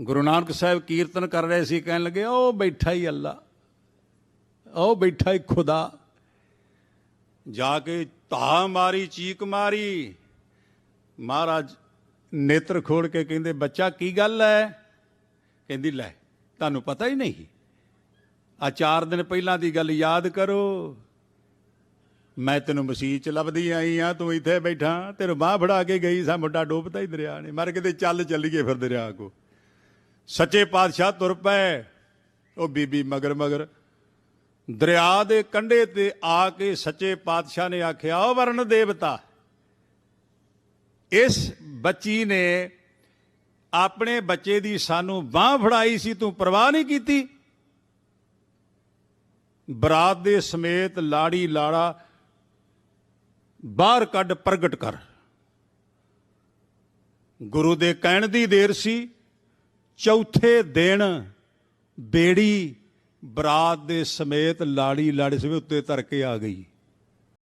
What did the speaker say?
ਗੁਰੂ ਨਾਨਕ ਸਾਹਿਬ ਕੀਰਤਨ ਕਰ ਰਹੇ ਸੀ, ਕਹਿਣ ਲੱਗੇ, ਉਹ ਬੈਠਾ ਹੀ ਅੱਲਾ, ਉਹ ਬੈਠਾ ਹੀ ਖੁਦਾ। ਜਾ ਕੇ ਧਾ ਮਾਰੀ, ਚੀਕ ਮਾਰੀ। ਮਹਾਰਾਜ ਨੇਤਰ ਖੋਲ ਕੇ ਕਹਿੰਦੇ, ਬੱਚਾ, ਕੀ ਗੱਲ ਹੈ ਕਹਿੰਦੀ, ਲੈ, ਤੁਹਾਨੂੰ ਪਤਾ ਹੀ ਨਹੀਂ। ਆ ਚਾਰ ਦਿਨ ਪਹਿਲਾਂ ਦੀ ਗੱਲ ਯਾਦ ਕਰੋ। ਮੈਂ ਤੈਨੂੰ ਮਸੀਹ ਚ ਲੱਭਦੀ ਆਈ ਆ, ਤੂੰ ਇੱਥੇ ਬੈਠਾ। ਤੇਰੇ ਬਾਹ ਫੜਾ ਕੇ ਗਈ, ਸਾ ਮੁੰਡਾ ਡੁੱਬਦਾ ਹੀ ਦਰਿਆ ਨੇ। ਮਰ ਕਿਤੇ ਚੱਲ ਚੱਲੀਏ ਫਿਰ ਦਰਿਆ ਕੋ। ਸੱਚੇ ਪਾਤਸ਼ਾਹ ਤੁਰ ਪਏ। ਉਹ ਬੀਬੀ ਮਗਰ ਮਗਰ ਦਰਿਆ ਦੇ ਕੰਢੇ ਤੇ ਆ ਕੇ ਸੱਚੇ ਪਾਤਸ਼ਾਹ ਨੇ ਆਖਿਆ ਉਹ ਵਰਨ ਦੇਵਤਾ, ਇਸ ਬੱਚੀ ਨੇ ਆਪਣੇ ਬੱਚੇ ਦੀ ਸਾਨੂੰ ਬਾਹ ਫੜਾਈ ਸੀ, ਤੂੰ ਪਰਵਾਹ ਨਹੀਂ ਕੀਤੀ? ਬਰਾਤ ਦੇ ਸਮੇਤ ਲਾੜੀ ਲਾੜਾ ਬਾਹਰ ਕੱਢ ਪ੍ਰਗਟ ਕਰ। ਗੁਰੂ ਦੇ ਕਹਿਣ ਦੀ ਦੇਰ ਸੀ। ਚੌਥੇ ਦਿਨ ਬੇੜੀ ਬਰਾਤ ਦੇ ਸਮੇਤ ਲਾੜੀ ਲਾੜੀ ਸਵੇ ਉੱਤੇ ਧਰ ਕੇ ਆ ਗਈ।